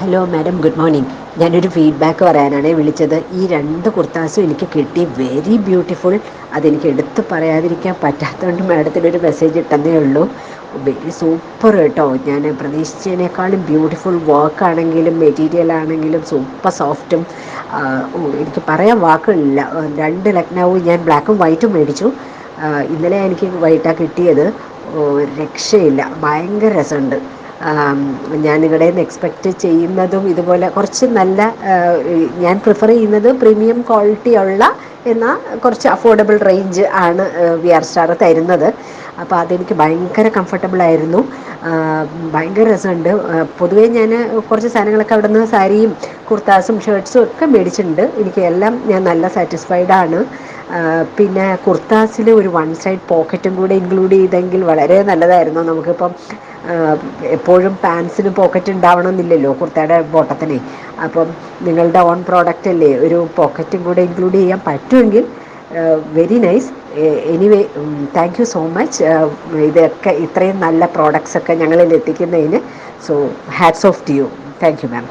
Hello madam good morning. ഞാനൊരു feedback പറയാനാണ് വിളിച്ചത്. ഈ രണ്ട് കുർത്താസും എനിക്ക് കിട്ടി വെരി ബ്യൂട്ടിഫുൾ. അതെനിക്ക് എടുത്ത് പറയാതിരിക്കാൻ പറ്റാത്തതുകൊണ്ട് മാഡത്തിനൊരു മെസ്സേജ് ഇട്ടെന്നേ ഉള്ളൂ. വെരി സൂപ്പർ കേട്ടോ. ഞാൻ പ്രതീക്ഷിച്ചതിനേക്കാളും ബ്യൂട്ടിഫുൾ വർക്ക് ആണെങ്കിലും മെറ്റീരിയൽ ആണെങ്കിലും സൂപ്പർ സോഫ്റ്റും എനിക്ക് പറയാൻ വാക്കുകളില്ല. രണ്ട് ലക്നൗ ഞാൻ ബ്ലാക്കും വൈറ്റും മേടിച്ചു. ഇന്നലെ എനിക്ക് വൈറ്റാണ് കിട്ടിയത്. രക്ഷയില്ല. ഭയങ്കര രസമുണ്ട്. ഞാൻ നിങ്ങളുടെ നിന്ന് എക്സ്പെക്റ്റ് ചെയ്യുന്നതും ഇതുപോലെ കുറച്ച് നല്ല ഞാൻ പ്രിഫർ ചെയ്യുന്നത് പ്രീമിയം ക്വാളിറ്റി ഉള്ള എന്നാൽ കുറച്ച് അഫോർഡബിൾ റേഞ്ച് ആണ് വി ആർ സ്റ്റാർ തരുന്നത്. അപ്പോൾ അതെനിക്ക് ഭയങ്കര കംഫർട്ടബിൾ ആയിരുന്നു. ഭയങ്കര രസമുണ്ട്. പൊതുവേ ഞാൻ കുറച്ച് സാധനങ്ങളൊക്കെ അവിടെ നിന്ന് സാരിയും കുർത്താസും ഷർട്ട്സും ഒക്കെ മേടിച്ചിട്ടുണ്ട്. എനിക്ക് എല്ലാം ഞാൻ നല്ല സാറ്റിസ്ഫൈഡ് ആണ്. പിന്നെ കുർത്താസിൽ ഒരു വൺ സൈഡ് പോക്കറ്റും കൂടെ ഇൻക്ലൂഡ് ചെയ്തെങ്കിൽ വളരെ നല്ലതായിരുന്നു. നമുക്കിപ്പം എപ്പോഴും പാൻസിന് പോക്കറ്റ് ഉണ്ടാവണമെന്നില്ലല്ലോ കുർത്തയുടെ ബോട്ടത്തിന്. അപ്പം നിങ്ങളുടെ ഓൺ പ്രോഡക്റ്റ് അല്ലേ ഒരു പോക്കറ്റും കൂടെ ഇൻക്ലൂഡ് ചെയ്യാൻ പറ്റുമെങ്കിൽ very nice. Anyway thank you so much. ഇതൊക്കെ ഇത്രയും നല്ല പ്രോഡക്ട്സ് ഒക്കെ ഞങ്ങളിൽ എത്തിക്കുന്നതിന് so hats off to you. Thank you ma'am.